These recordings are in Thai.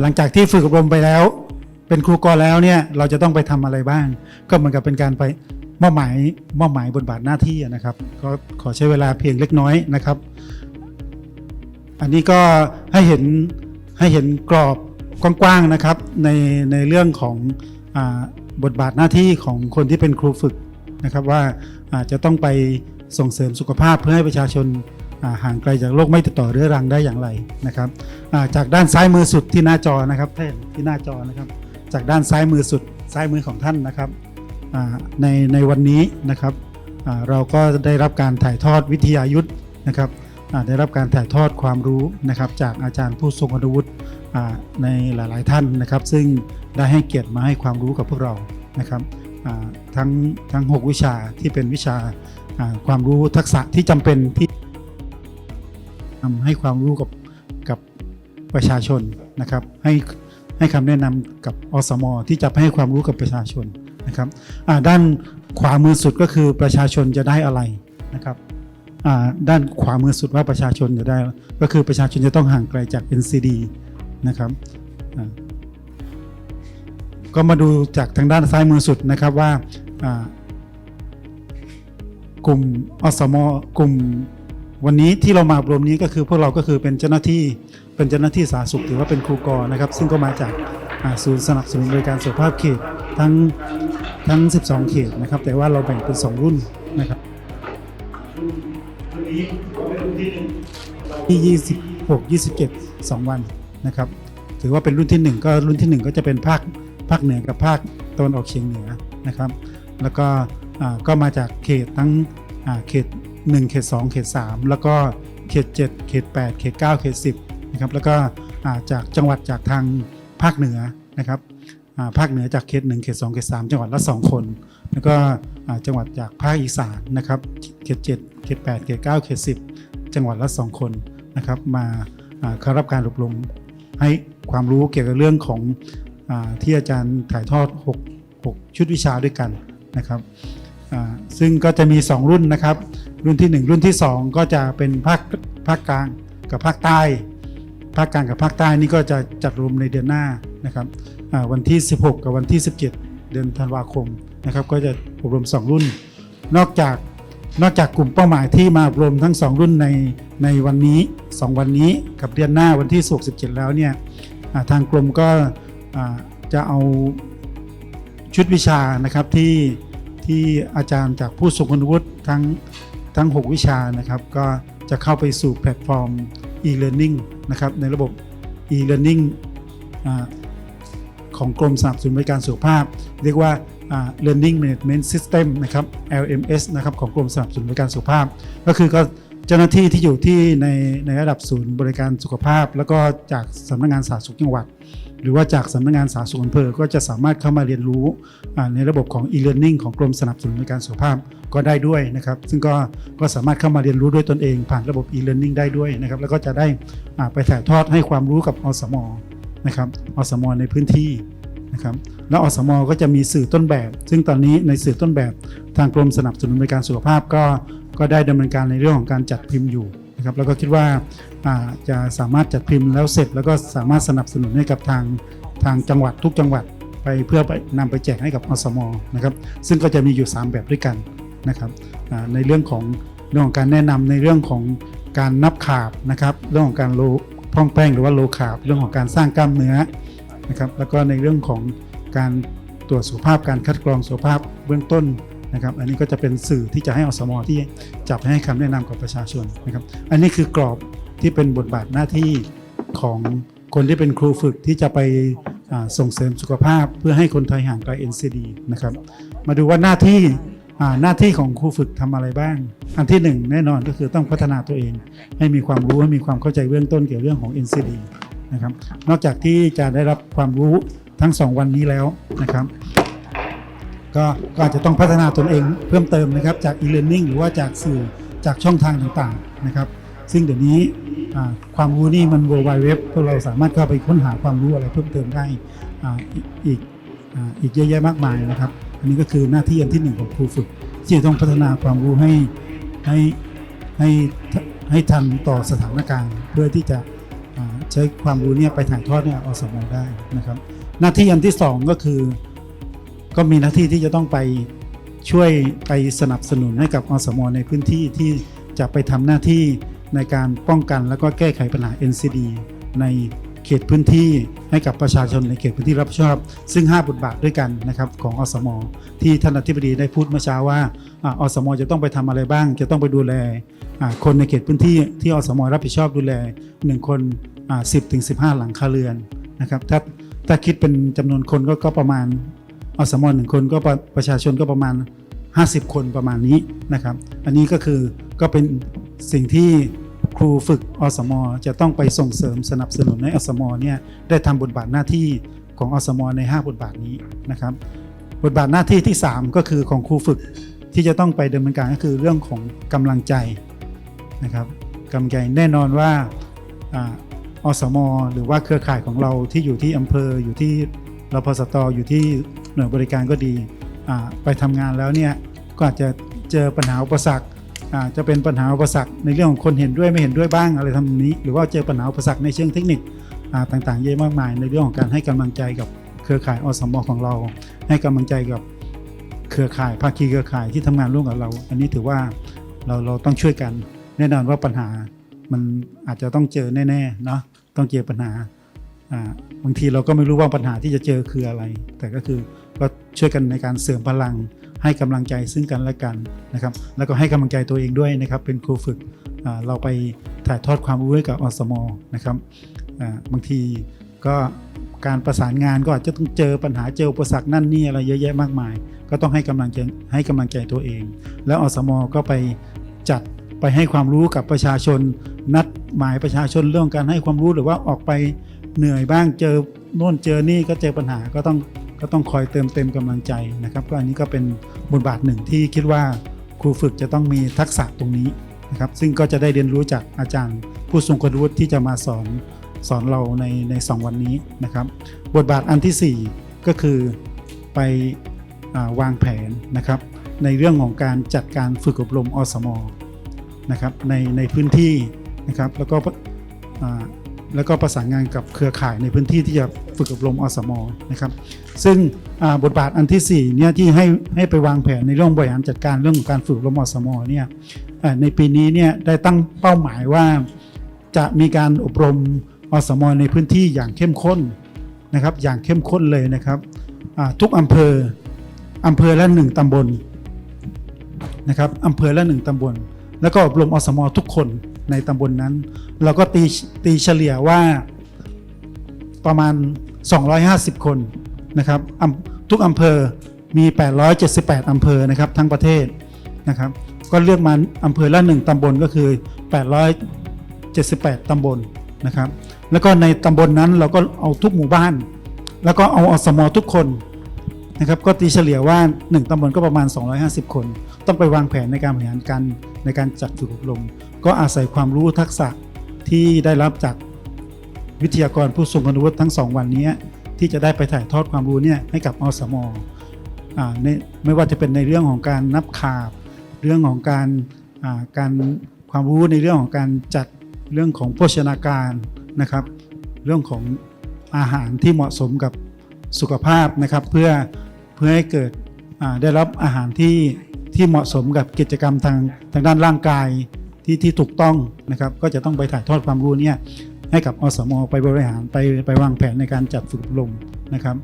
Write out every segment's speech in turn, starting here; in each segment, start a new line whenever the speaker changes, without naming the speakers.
หลังจากที่ฝึกอบรมไปแล้ว เป็นครูกรแล้วเนี่ยเราจะต้องไปทำอะไรบ้าง ก็เหมือนกับเป็นการไปมอบหมายมอบหมายบทบาทหน้าที่นะครับ ก็ขอใช้เวลาเพียงเล็กน้อยนะครับ อันนี้ก็ให้เห็นให้เห็นกรอบกว้างๆนะครับในในเรื่องของอบทบาทหน้าที่ของคนที่เป็นครูฝึกนะครับว่าอาจะต้องไปส่งเสริมสุขภาพเพื่อให้ประชาชน ห่างไกลจากโรคไม่ติดต่อเรื้อรังได้อย่างไรนะครับจากด้านซ้ายมือสุดที่หน้าจอนะครับท่านที่หน้าจอนะครับ จากด้านซ้ายมือสุดซ้ายมือของท่านนะครับในในวันนี้นะครับเราก็ได้รับการถ่ายทอดวิทยายุทธนะครับได้รับการถ่ายทอดความรู้นะครับจากอาจารย์ผู้ทรงคุณวุฒิอ่าในหลาย ๆ ท่านนะครับ ซึ่งได้ให้เกียรติมาให้ความรู้กับพวกเรานะครับทั้งทั้ง 6 วิชาที่เป็นวิชาอ่าความรู้ทักษะที่จำเป็นที่ ทำให้ความรู้กับกับประชาชนนะครับ ให้ให้คำแนะนำกับอสมที่จะให้ความรู้กับประชาชนนะครับด้านขวามือสุดก็คือประชาชนจะได้อะไรนะครับด้านขวามือสุดว่าประชาชนจะได้ ก็คือประชาชนจะต้องห่างไกลจาก NCD นะครับก็มาดูจากทางด้านซ้ายมือสุดนะครับว่ากลุ่มอสมกลุ่ม วันนี้ที่เรามาอบรมนี้ก็คือพวกเราก็คือเป็นเจ้าหน้าที่เป็นเจ้าหน้าที่สาธารณสุขถือว่าเป็นครูกรนะครับ ซึ่งก็มาจากศูนย์สนับสนุนบริการสุขภาพเขตทั้งทั้ง 12 เขตนะครับ แต่ว่าเราแบ่งเป็น 2 รุ่นนะครับที่ 26 27 2 วันนะครับ ถือว่าเป็นรุ่นที่ 1 ก็รุ่นที่ 1 ก็จะเป็นภาคภาคเหนือกับภาคตะวันออกเฉียงเหนือนะครับ แล้วก็อ่าก็มาจากเขตทั้งอ่าเขต 1เขต2เขต3แล้วก็เขต7เขต8เขต9เขต10นะครับแล้วก็จากจังหวัดจากทางภาคเหนือนะครับภาคเหนือจากเขต1เขต2เขต3จังหวัดละ 2 คน แล้วก็จังหวัดจากภาคอีสานนะครับเขต7เขต8เขต9เขต10 จังหวัดละ 2 คนนะครับมาเข้ารับการอบรมให้ความรู้เกี่ยวกับเรื่องของอที่อาจารย์ถ่ายทอด 6 6 ชุดวิชาด้วยกันนะครับซึ่งก็จะมี 2 รุ่นนะครับ รุ่นที่ 1 รุ่นที่ 2 ก็จะเป็นภาคภาคกลางกับภาคใต้ ภาคกลางกับภาคใต้นี่ก็จะจัดรวมในเดือนหน้านะครับวันที่ 16 กับวันที่ 17 เดือนธันวาคมนะครับ ก็จะอบรม 2 รุ่น นอกจากนอกจากกลุ่มเป้าหมายที่มาอบรมทั้ง 2 รุ่นในในวันนี้ 2 วันนี้กับเดือนหน้าวันที่ 16 17 แล้วเนี่ยทางกรมก็จะเอาชุดวิชานะครับที่ที่อาจารย์จากผู้ทรงคุณวุฒิทั้ง ทั้ง 6 วิชานะครับก็จะเข้าไปสู่แพลตฟอร์ม e-learning นะครับในระบบ e-learning อของกรมสนับสนุนบริการสุขภาพ เรียกว่าอ่า learning management system นะครับ LMS นะครับของกรมสนับสนุนบริการสุขภาพ ก็คือก็ เจ้าหน้าที่ที่อยู่ที่ในในระดับศูนย์บริการสุขภาพ แล้วก็จากสำนักงานสาธารณสุขจังหวัด หรือว่าจากสำนักงานสาธารณสุขอำเภอก็จะสามารถเข้ามาเรียนรู้ในระบบของ e-learning ของกรมสนับสนุนบริการสุขภาพก็ได้ด้วยนะครับ ซึ่งก็ก็สามารถเข้ามาเรียนรู้ด้วยตนเองผ่านระบบ e-learning ได้ด้วยนะครับแล้วก็จะได้ไปถ่ายทอดให้ความรู้กับอสมนะครับอสมในพื้นที่ นะครับแล้วอสมก็จะมีสื่อต้นแบบ ซึ่งตอนนี้ในสื่อต้นแบบทางกรมสนับสนุนบริการสุขภาพก็ก็ได้ดำเนินการในเรื่องของการจัดพิมพ์อยู่นะครับแล้วก็คิดว่าจะสามารถจัดพิมพ์แล้วเสร็จ แล้วก็สามารถสนับสนุนให้กับทางทางจังหวัดทุกจังหวัดไปเพื่อไปนำไปแจกให้กับอสมนะครับซึ่งก็จะมีอยู่ 3 แบบด้วยกันนะครับในเรื่องของเรื่องของการแนะนำในเรื่องของการนับขาบนะครับเรื่องของการโลพร่องแป้งหรือว่าโลขาบเรื่องของการสร้างกล้ามเนื้อ นะครับแล้วก็ในเรื่องของการตรวจสุขภาพการคัดกรองสุขภาพเบื้องต้นนะครับ อันนี้ก็จะเป็นสื่อที่จะให้อสมอที่จับให้คำแนะนำกับประชาชนนะครับ อันนี้คือกรอบที่เป็นบทบาทหน้าที่ของคนที่เป็นครูฝึกที่จะไปส่งเสริมสุขภาพเพื่อให้คนไทยห่างไกล NCD นะครับ มาดูว่าหน้าที่หน้าที่ของครูฝึกทำอะไรบ้าง อันที่หนึ่งแน่นอนก็คือต้องพัฒนาตัวเอง ให้มีความรู้ให้มีความเข้าใจเบื้องต้นเกี่ยวกับเรื่องของ NCD นะครับ นอกจากที่จะได้รับความรู้ทั้ง 2 วันนี้แล้วนะครับ ก็ก็อาจจะต้องพัฒนาตนเองเพิ่มเติมนะครับจาก e-learning หรือว่าจากสื่อจากช่องทางต่างๆนะครับ ซึ่งเดี๋ยวนี้อ่าความรู้นี่มัน world wide web พวกเราสามารถเข้าไปค้นหาความรู้อะไรเพิ่มเติมได้อ่าอีกอีกอ่าอีกเยอะแยะมากมายนะครับ อันนี้ก็คือหน้าที่อันที่หนึ่งของครูฝึก ที่จะต้องพัฒนาความรู้ให้ให้ให้ให้ทันต่อสถานการณ์เพื่อที่จะอ่า ใช้ความรู้เนี่ยไปถ่ายทอดเนี่ยอสมได้นะครับ หน้าที่อันที่สองก็คือ ก็มีหน้าที่ที่จะต้องไปช่วยไปสนับสนุนให้กับอสมในพื้นที่ที่จะไปทำหน้าที่ในการป้องกันแล้วก็แก้ไขปัญหา NCD ใน เขตพื้นที่ให้กับประชาชนในเขตพื้นที่รับผิดชอบ ซึ่ง 5 บทบาทด้วยกันนะครับของอสม ที่ท่านอธิบดีได้พูดเมื่อเช้าว่าอสม จะต้องไปทำอะไรบ้าง จะต้องไปดูแลคนในเขตพื้นที่ที่อสม รับผิดชอบดูแล 1 คนสิบถึงสิหลังคาเรือนนะครับถ้าถ้าคิดเป็นจำนวนคนก็ก็ประมาณอสมหนึ่งคนก็ประประชาชนก็ประมาณ 50 คนประมาณนี้นะครับ อันนี้ก็คือก็เป็นสิ่งที่ ครูฝึกอสม จะต้องไปส่งเสริมสนับสนุนให้อสมเนี่ยได้ทำบทบาทหน้าที่ของอสม ใน 5 บทบาทนี้นะครับ บทบาทหน้าที่ที่ 3 ก็คือของครูฝึกที่จะต้องไปดำเนินการก็คือเรื่องของกำลังใจนะครับกำลังใจแน่นอนว่าอสม หรือว่าเครือข่ายของเราที่อยู่ที่อำเภออยู่ที่รพสตอยู่ที่หน่วยบริการก็ดีไปทำงานแล้วเนี่ยก็อาจจะเจอปัญหาอุปสรรค จะเป็นปัญหาอุปสรรคในเรื่องของคนเห็นด้วยไม่เห็นด้วยบ้างอะไรทำนี้ หรือว่าเจอปัญหาอุปสรรคในเชิงเทคนิคต่างๆ เยอะมากมาย ในเรื่องของการให้กำลังใจกับเครือข่ายอสมของเรา ให้กำลังใจกับเครือข่ายภาคีเครือข่ายที่ทำงานร่วมกับเรา อันนี้ถือว่าเราเราต้องช่วยกัน แน่นอนว่าปัญหามันอาจจะต้องเจอแน่ๆเนาะต้องเจอปัญหาบางทีเราก็ไม่รู้ว่าปัญหาที่จะเจอคืออะไร แต่ก็คือก็ช่วยกันในการเสริมพลัง ให้กำลังใจซึ่งกันและกันนะครับ แล้วก็ให้กำลังใจตัวเองด้วยนะครับ เป็นครูฝึกเราไปถ่ายทอดความรู้ให้กับอสมนะครับบางทีก็การประสานงานก็อาจจะต้องเจอปัญหาเจออุปสรรคนั่นนี่อะไรเยอะแยะมากมาย ก็ต้องให้กำลังใจให้กำลังใจตัวเอง แล้วอสมก็ไปจัดไปให้ความรู้กับประชาชน นัดหมายประชาชนเรื่องการให้ความรู้หรือว่าออกไปเหนื่อยบ้างเจอโน่นเจอนี่ก็เจอปัญหาก็ต้อง ก็ต้องคอยเติมเต็มกำลังใจนะครับ ก็อันนี้ก็เป็นบทบาทหนึ่งที่คิดว่าครูฝึกจะต้องมีทักษะตรงนี้นะครับ ซึ่งก็จะได้เรียนรู้จากอาจารย์ ผู้ทรงคุณวุฒิที่จะมาสอนสอนเราในในสองวันนี้นะครับ บทบาทอันที่ 4 ก็คือไปอวางแผนนะครับ ในเรื่องของการจัดการฝึกอบรมอสมนะครับในในพื้นที่นะครับ แล้วก็ แล้วก็ประสานงานกับเครือข่ายในพื้นที่ที่จะฝึกอบรมอสมนะครับ ซึ่งบทบาทอันที่4เนี่ยที่ให้ให้ไปวางแผนในเรื่องบริหารจัดการเรื่องของการฝึกอบรมอสมเนี่ยในปีนี้เนี่ยได้ตั้งเป้าหมายว่า จะมีการอบรมอสมในพื้นที่อย่างเข้มข้นนะครับ อย่างเข้มข้นเลยนะครับทุกอำเภออำเภอละหนึ่งตำบลนะครับอำเภอละหนึ่งตำบล แล้วก็อบรมอสมทุกคน ในตำบลนนั้น เราก็ตีตีเฉลี่ยว่าประมาณ 250 คนนะครับทุกอำเภอมี 878 อำเภอนะครับทั้งประเทศนะครับก็เลือกมาอำเภอละหนึ่งตำบลก็คือ 878 ตำบลนะครับแล้วก็ในตำบลนั้นเราก็เอาทุกหมู่บ้าน แล้วก็เอาอสมอทุกคนนะครับก็ตีเฉลี่ยว่า 1ตำบลก็ประมาณ 250 คน ต้องไปวางแผนในการบริหารการในการจัดฝึกอบรม ก็อาศัยความรู้ทักษะที่ได้รับจากวิทยากรผู้ทรงคุณวุฒิทั้งสองวันนี้ที่จะได้ไปถ่ายทอดความรู้เนี่ยให้กับอสมอในไม่ว่าจะเป็นในเรื่องของการนับขาบ เรื่องของการการความรู้ในเรื่องของการจัดเรื่องของโภชนาการนะครับ เรื่องของอาหารที่เหมาะสมกับสุขภาพนะครับ เพื่อเพื่อให้เกิดได้รับอาหารที่ที่เหมาะสมกับกิจกรรมทางทางด้านร่างกาย ที่ที่ถูกต้องนะครับก็จะต้องไปถ่ายทอดความรู้เนี่ยให้กับอสมอไปบริหารไปไปวางแผนในการจัดฝึกอบรมนะครับ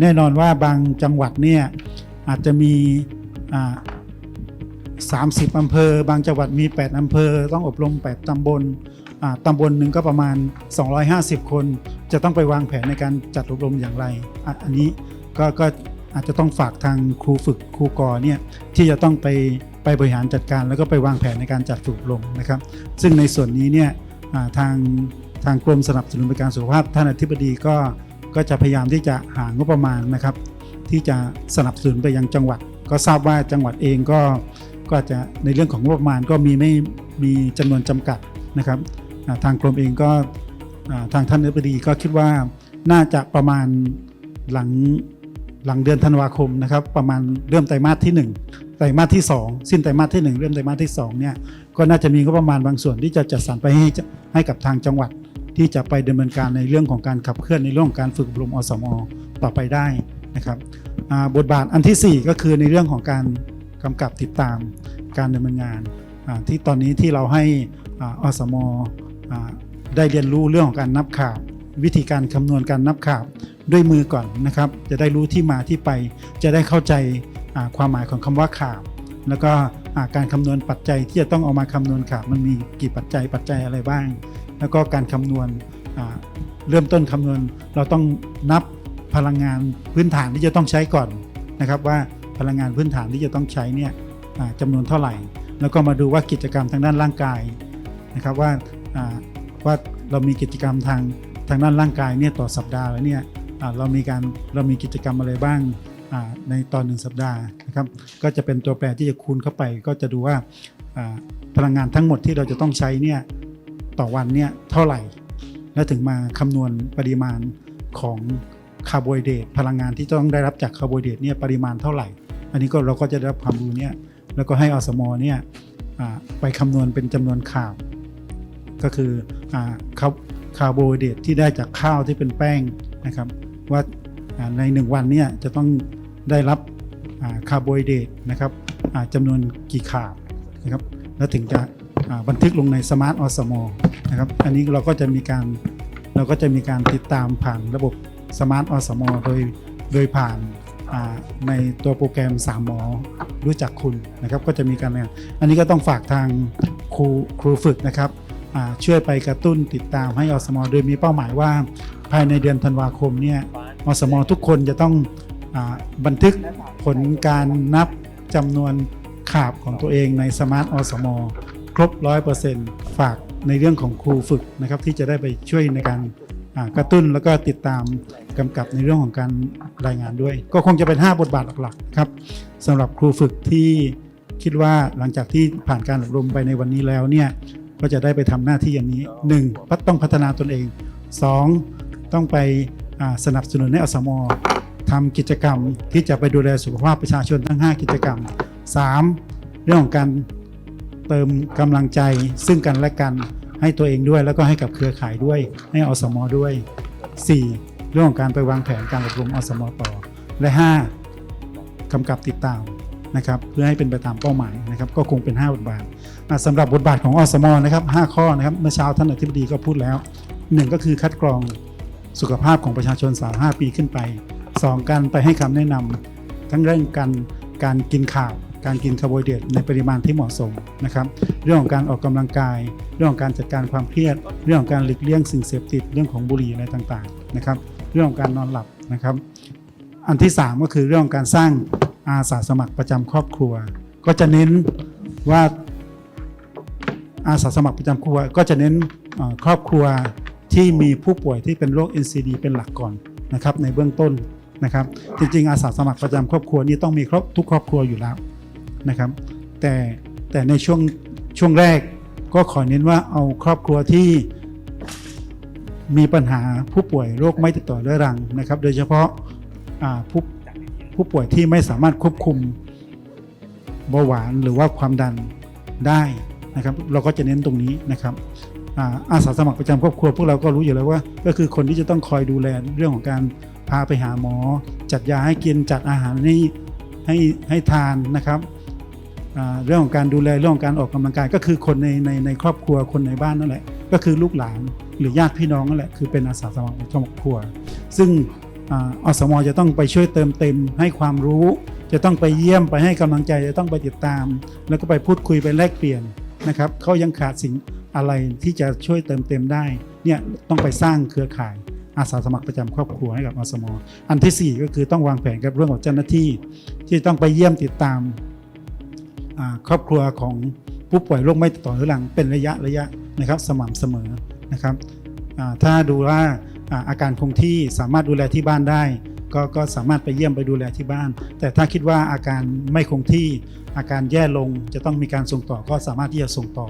แน่นอนว่าบางจังหวัดเนี่ยอาจจะมีอ่า30อำเภอ บางจังหวัดมี 8 อำเภอ ต้องอบรม 8 ตำบลอ่าตำบลหนึ่งก็ประมาณ 250 คน จะต้องไปวางแผนในการจัดอบรมอย่างไร อันนี้ก็ก็ อาจจะต้องฝากทางครูฝึกครูกอเนี่ยที่จะต้องไปไปบริหารจัดการ แล้วก็ไปวางแผนในการจัดฝึกอบรมนะครับ ซึ่งในส่วนนี้เนี่ยาทางทางกรมสนับสนุนบริการสุขภาพท่านอธิบดีก็ก็จะพยายามที่จะหางบประมาณนะครับ ที่จะสนับสนุนไปยังจังหวัด ก็ทราบว่าจังหวัดเองก็ก็จะในเรื่องของงบประมาณก็มีไม่มีจำนวนจำกัดนะครับาทางกรมเองก็ทางท่านอธิบดีก็คิดว่าน่าจะประมาณหลัง หลังเดือนธันวาคมนะครับ ประมาณเริ่มไตรมาสที่ 1 ไตรมาสที่ 2 สิ้นไตรมาสที่ 1 เริ่มไตรมาสที่2เนี่ยก็น่าจะมีงบประมาณบางส่วนที่จะจัดสรรไปให้ให้กับทางจังหวัด ที่จะไปดำเนินการในเรื่องของการขับเคลื่อนในเรื่องของการฝึกอบรมอสมอต่อไปได้นะครับบทบาทอันทีสี่4 ก็คือในเรื่องของการกำกับติดตามการดำเนินงานที่ตอนนี้ที่เราให้อสมอได้เรียนรู้เรื่องของการนับข่าบ วิธีการคำนวณการนับขาบด้วยมือก่อนนะครับ จะได้รู้ที่มาที่ไป จะได้เข้าใจความหมายของคำว่าขาบ แล้วก็การคำนวณปัจจัยที่จะต้องเอามาคำนวณขาบมันมีกี่ปัจจัยปัจจัยอะไรบ้าง แล้วก็การคำนวณเริ่มต้นคำนวณเราต้องนับพลังงานพื้นฐานที่จะต้องใช้ก่อนนะครับว่าพลังงานพื้นฐานที่จะต้องใช้เนี่ยจำนวนเท่าไหร่ แล้วก็มาดูว่ากิจกรรมทางด้านร่างกายนะครับว่าว่าเรามีกิจกรรมทาง ทางด้านร่างกายเนี่ยต่อสัปดาห์แล้วเนี่ยเรามีการเรามีกิจกรรมอะไรบ้างในตอนหนึ่งสัปดาห์นะครับก็จะเป็นตัวแปรที่จะคูณเข้าไป ก็จะดูว่าพลังงานทั้งหมดที่เราจะต้องใช้เนี่ยต่อวันเนี่ยเท่าไหร่ แล้วถึงมาคำนวณปริมาณของคาร์โบไฮเดรตพลังงานที่ต้องได้รับจากคาร์โบไฮเดรตเนี่ยปริมาณเท่าไหร่ อันนี้ก็เราก็จะได้รับความรู้เนี่ยแล้วก็ให้อสมอเนี่ยไปคำนวณเป็นจำนวนข่าว ก็คืออ่า คาร์โบไฮเดรตที่ได้จากข้าวที่เป็นแป้งนะครับ ว่าในหนึ่งวันเนี่ยจะต้องได้รับคาร์โบไฮเดรตนะครับจำนวนกี่ข่าวนะครับแล้วถึงจะบันทึกลงในสมาร์ทอสมอนะครับอันนี้เราก็จะมีการเราก็จะมีการติดตามผ่านระบบสมาร์ทอสมอโดยโดยผ่านในตัวโปรแกรม3หมอรู้จักคุณนะครับก็จะมีการอันนี้ก็ต้องฝากทางครูครูฝึกนะครับ ช่วยไปกระตุ้นติดตามให้อสมโดยมีเป้าหมายว่า ภายในเดือนธันวาคมเนี่ยอสมทุกคนจะต้องอบันทึกผลการนับจำนวนขาบของตัวเองในสมาร์ทอสมครบ 100%ฝากในเรื่องของครูฝึกนะครับที่จะได้ไปช่วยในการกระตุ้นแล้วก็ติดตามกำกับในเรื่องของการรายงานด้วย ก็คงจะเป็น 5 บทบาทหลักๆครับสำหรับครูฝึกที่คิดว่าหลังจากที่ผ่านการอบรมไปในวันนี้แล้วเนี่ย ก็จะได้ไปทำหน้าที่อย่างนี้ 1. พัฒต้องพัฒนาตนเอง 2. ต้องไปอ่าสนับสนุนให้อสมทำกิจกรรมที่จะไปดูแลสุขภาพประชาชนทั้ง 5 กิจกรรม 3. เรื่องของการเติมกำลังใจซึ่งกันและกันให้ตัวเองด้วย แล้วก็ให้กับเครือข่ายด้วย ให้อสมด้วย 4. เรื่องของการไปวางแผนการอบรมอสมต่อและ 5. กำกับติดตามนะครับเพื่อให้เป็นไปตามเป้าหมายนะครับ ก็คงเป็น 5 บทบาทอะ สำหรับบทบาทของอสมนะครับ5ข้อนะครับเมื่อเช้าท่านอธิบดีก็พูดแล้ว 1 ก็คือคัดกรองสุขภาพของประชาชน 35 ปีขึ้นไป 2 การไปให้คำแนะนำทั้งเรื่องการการกินข่าว การกินคาร์โบไฮเดรตในปริมาณที่เหมาะสมนะครับ เรื่องของการออกกำลังกาย เรื่องของการจัดการความเครียด เรื่องของการหลีกเลี่ยงสิ่งเสพติดเรื่องของบุหรี่อะไรต่างๆนะครับ เรื่องของการนอนหลับนะครับ อันที่ 3 ก็คือเรื่องของการสร้างอาสาสมัครประจำครอบครัว ก็จะเน้นว่า อาสาสมัครประจำครัวก็จะเน้นครอบครัวที่มีผู้ป่วยที่เป็นโรค NCD เป็นหลักก่อนนะครับในเบื้องต้นนะครับ จริงๆ อาสาสมัครประจำครอบครัวนี่ต้องมีครบทุกครอบครัวอยู่แล้วนะครับ แต่แต่ในช่วงช่วงแรกก็ขอเน้นว่าเอาครอบครัวที่มีปัญหาผู้ป่วยโรคไม่ติดต่อเรื้อรังนะครับ โดยเฉพาะาผู้ผู้ป่วยที่ไม่สามารถควบคุมเบาหวานหรือว่าความดันได้ นะครับเราก็จะเน้นตรงนี้นะครับอาสาสมัครประจำครอบครัวพวกเราก็รู้อยู่แล้วว่า ก็คือคนที่จะต้องคอยดูแลเรื่องของการพาไปหาหมอ จัดยาให้กินจัดอาหารให้ให้ให้ทานนะครับเรื่องของการดูแลเรื่องของการออกกำลังกาย ก็คือคนในในในครอบครัวคนในบ้านนั่นแหละ ก็คือลูกหลานหรือญาติพี่น้องนั่นแหละคือเป็นอาสาสมัครประจำครอบครัว ซึ่งอาอสมจะต้องไปช่วยเติมเต็มให้ความรู้ จะต้องไปเยี่ยมไปให้กำลังใจจะต้องไปติดตาม แล้วก็ไปพูดคุยไปแลกเปลี่ยน นะครับเขายังขาดสิ่งอะไรที่จะช่วยเติมเต็มได้เนี่ยต้องไปสร้างเครือข่ายอาสาสมัครประจำครอบครัวให้กับอสมอันที่สี่ก็คือต้องวางแผนกับเรื่องของเจ้าหน้าที่ ที่ต้องไปเยี่ยมติดตามครอบครัวของผู้ป่วยโรคไม่ติดต่อเรื้อรังเป็นระยะระยะนะครับสม่ำเสมอนะครับถ้าดูว่าอาการคงที่สามารถดูแลที่บ้านได้ ก็ก็สามารถไปเยี่ยมไปดูแลที่บ้าน แต่ถ้าคิดว่าอาการไม่คงที่อาการแย่ลงจะต้องมีการส่งต่อก็สามารถที่จะส่งต่อ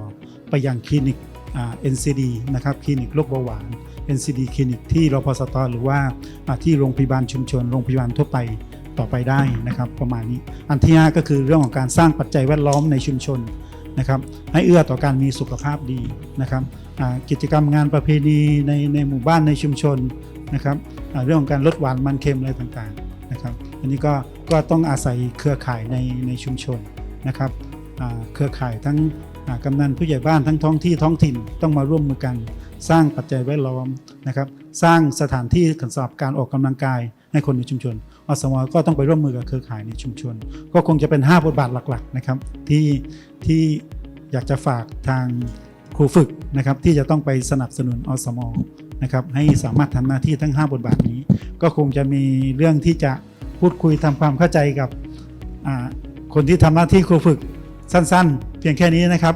ไปยังคลินิกอ่า NCD นะครับคลินิกโรคเบาหวาน NCD คลินิกที่รพสตหรือว่าที่โรงพยาบาลชุมชนโรงพยาบาลทั่วไปต่อไปได้นะครับ ประมาณนี้อันที่ 5 ก็คือเรื่องของการสร้างปัจจัยแวดล้อมในชุมชนนะครับให้เอื้อต่อการมีสุขภาพดีนะครับกิจกรรมงานประเพณีในในหมู่บ้านในชุมชน นะครับเรื่องของการลดหวานมันเค็มอะไรต่างๆนะครับ อันนี้ก็ก็ต้องอาศัยเครือข่ายในในชุมชนนะครับเครือข่ายทั้งกำนันผู้ใหญ่บ้านทั้งท้องที่ท้องถิ่นต้องมาร่วมมือกัน สร้างปัจจัยแวดล้อมนะครับ สร้างสถานที่สำหรับการออกกำลังกายให้คนในชุมชนอสมก็ต้องไปร่วมมือกับเครือข่ายในชุมชน ก็คงจะเป็น 5 บทบาทหลักๆนะครับที่ที่อยากจะฝากทางครูฝึกนะครับที่จะต้องไปสนับสนุนอสม นะครับให้สามารถทำหน้าที่ทั้ง 5 บทบาทนี้ ก็คงจะมีเรื่องที่จะพูดคุยทำความเข้าใจกับคนที่ทำหน้าที่ครูฝึกสั้น ๆ เพียงแค่นี้นะครับ